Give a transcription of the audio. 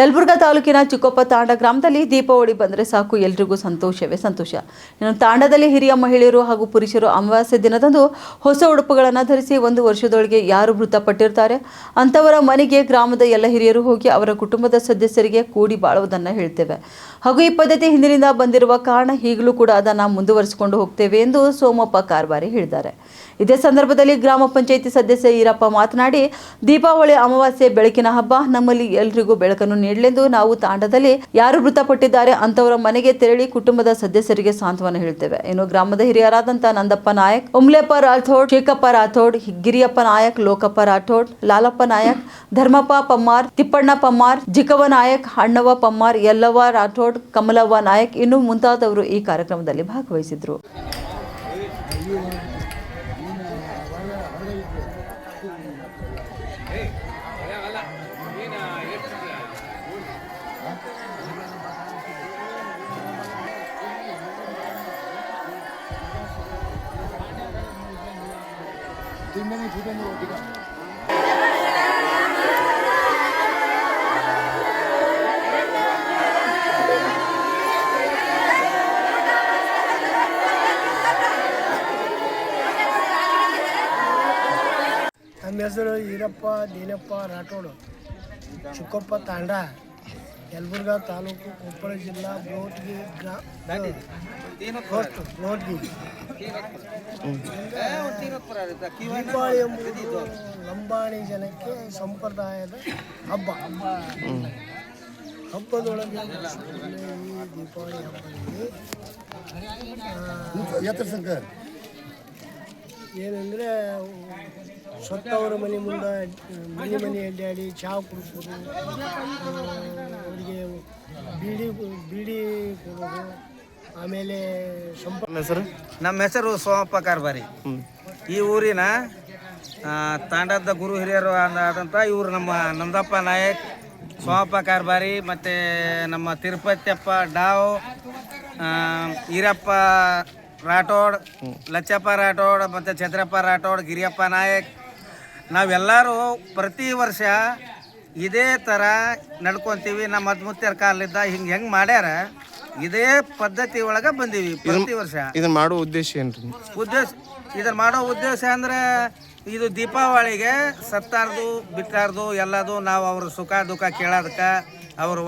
ಯಲಬುರ್ಗಾ ತಾಲೂಕಿನ ಚಿಕ್ಕೊಪ್ಪ ತಾಂಡ ಗ್ರಾಮದಲ್ಲಿ ದೀಪಾವಳಿ ಬಂದರೆ ಸಾಕು, ಎಲ್ರಿಗೂ ಸಂತೋಷವೇ ಸಂತೋಷ. ಇನ್ನು ತಾಂಡದಲ್ಲಿ ಹಿರಿಯ ಮಹಿಳೆಯರು ಹಾಗೂ ಪುರುಷರು ಅಮಾವಾಸ್ಯೆ ದಿನದಂದು ಹೊಸ ಉಡುಪುಗಳನ್ನು ಧರಿಸಿ ಒಂದು ವರ್ಷದೊಳಗೆ ಯಾರು ಮೃತಪಟ್ಟಿರ್ತಾರೆ? ಅಂಥವರ ಮನೆಗೆ ಗ್ರಾಮದ ಎಲ್ಲ ಹಿರಿಯರು ಹೋಗಿ ಅವರ ಕುಟುಂಬದ ಸದಸ್ಯರಿಗೆ ಕೂಡಿ ಬಾಳುವುದನ್ನು ಹೇಳ್ತೇವೆ. ಹಾಗೂ ಈ ಪದ್ಧತಿ ಹಿಂದಿನಿಂದ ಬಂದಿರುವ ಕಾರಣ ಈಗಲೂ ಕೂಡ ಅದನ್ನು ಮುಂದುವರಿಸಿಕೊಂಡು ಹೋಗ್ತೇವೆ ಎಂದು ಸೋಮಪ್ಪ ಕಾರ್ಬಾರಿ ಹೇಳಿದ್ದಾರೆ. ಇದೇ ಸಂದರ್ಭದಲ್ಲಿ ಗ್ರಾಮ ಪಂಚಾಯಿತಿ ಸದಸ್ಯ ಈರಪ್ಪ ಮಾತನಾಡಿ, ದೀಪಾವಳಿ ಅಮಾವಾಸ್ಯೆ ಬೆಳಕಿನ ಹಬ್ಬ, ನಮ್ಮಲ್ಲಿ ಎಲ್ರಿಗೂ ಬೆಳಕನ್ನು ನೀಡಲೆಂದು ನಾವು ತಾಂಡದಲ್ಲಿ ಯಾರು ಮೃತಪಟ್ಟಿದ್ದಾರೆ ಅಂತವರ ಮನೆಗೆ ತೆರಳಿ ಕುಟುಂಬದ ಸದಸ್ಯರಿಗೆ ಸಾಂತ್ವನ ಹೇಳ್ತೇವೆ. ಇನ್ನು ಗ್ರಾಮದ ಹಿರಿಯರಾದಂತಹ ನಂದಪ್ಪ ನಾಯಕ್ ಉಮ್ಲೆಪ್ಪ ರಾಥೋಡ್, ಶೇಖಪ್ಪ ರಾಥೋಡ್ ಗಿರಿಯಪ್ಪ ನಾಯಕ್, ಲೋಕಪ್ಪ ರಾಠೋಡ್ ಲಾಲಪ್ಪ ನಾಯಕ್, ಧರ್ಮಪ್ಪ ಪಮ್ಮಾರ್, ತಿಪ್ಪಣ್ಣ ಪಮ್ಮಾರ್ ಜಿಕವ ನಾಯಕ್ ಅಣ್ಣವ ಪಮ್ಮಾರ್, ಯಲ್ಲವ್ವ ರಾಠೋಡ್ ಕಮಲವ್ವ ನಾಯಕ್ ಇನ್ನು ಮುಂತಾದವರು ಈ ಕಾರ್ಯಕ್ರಮದಲ್ಲಿ ಭಾಗವಹಿಸಿದ್ರು. 뒷면에 두 번으로 어디가? ನಮ್ಮ ಹೆಸರು ಈರಪ್ಪ ದೀನಪ್ಪ ರಾಠೋಡು ಚಿಕ್ಕಪ್ಪ ತಾಂಡ ಯಲಬುರ್ಗ ತಾಲೂಕು ಕೊಪ್ಪಳ ಜಿಲ್ಲಾ ಬೋಟ್ಗಿ ಗ್ರಾಮಿ ದೀಪಾವಳಿ ಎಂಬುದು ಲಂಬಾಣಿ ಜನಕ್ಕೆ ಸಂಪ್ರದಾಯದ ಹಬ್ಬ. ಹಬ್ಬದೊಳಗೆ ಈ ದೀಪಾವಳಿ ಹಬ್ಬದಲ್ಲಿ ಏನಂದರೆ ಸತ್ತವರ ಮನೆ ಮುಂದೆ ಮನೆ ಮನೆ ಅಡ್ಡಾಡಿ ಚಹಾ ಕುಡಿಸೋದು ಅವರಿಗೆ ಬೀಡಿ ಬೀಡಿ ಕೊಡೋದು ಆಮೇಲೆ ಸಂಪನ್ನ ಹೆಸರು? ನಮ್ಮ ಹೆಸರು ಸೋಮಪ್ಪ ಕಾರ್ಬಾರಿ. ಈ ಊರಿನ ತಾಂಡದ ಗುರು ಹಿರಿಯರು ಆದಂಥ ಇವರು ನಮ್ಮ ನಂದಪ್ಪ ನಾಯಕ್ ಸೋಮಪ್ಪ ಕಾರ್ಬಾರಿ ಮತ್ತು ನಮ್ಮ ತಿರುಪತಿಯಪ್ಪ ಡಾವ್ ಈರಪ್ಪ ರಾಠೋಡ್ ಲಚ್ಚಪ್ಪ ರಾಠೋಡ್ ಮತ್ತು ಛತ್ರಪ್ಪ ರಾಠೋಡ್ ಗಿರಿಯಪ್ಪ ನಾಯಕ್. ನಾವೆಲ್ಲರೂ ಪ್ರತಿ ವರ್ಷ ಇದೇ ಥರ ನಡ್ಕೊತೀವಿ. ನಮ್ಮ ಮದ್ಮುತ್ತರ ಕಾಲದಿಂದ ಹಿಂಗೆ ಹೆಂಗೆ ಮಾಡ್ಯಾರ ಇದೇ ಪದ್ಧತಿ ಒಳಗೆ ಬಂದೀವಿ ಪ್ರತಿ ವರ್ಷ. ಇದನ್ನ ಮಾಡೋ ಉದ್ದೇಶ ಏನ್ರಿ? ಉದ್ದೇಶ ಇದನ್ನ ಮಾಡೋ ಉದ್ದೇಶ ಅಂದ್ರೆ ಇದು ದೀಪಾವಳಿಗೆ ಸತ್ತಾರ್ದು ಬಿಟ್ಟಾರ್ದು ಎಲ್ಲದು ನಾವು ಅವ್ರ ಸುಖ ದುಃಖ ಕೇಳೋದಕ್ಕೆ ಅವ್ರ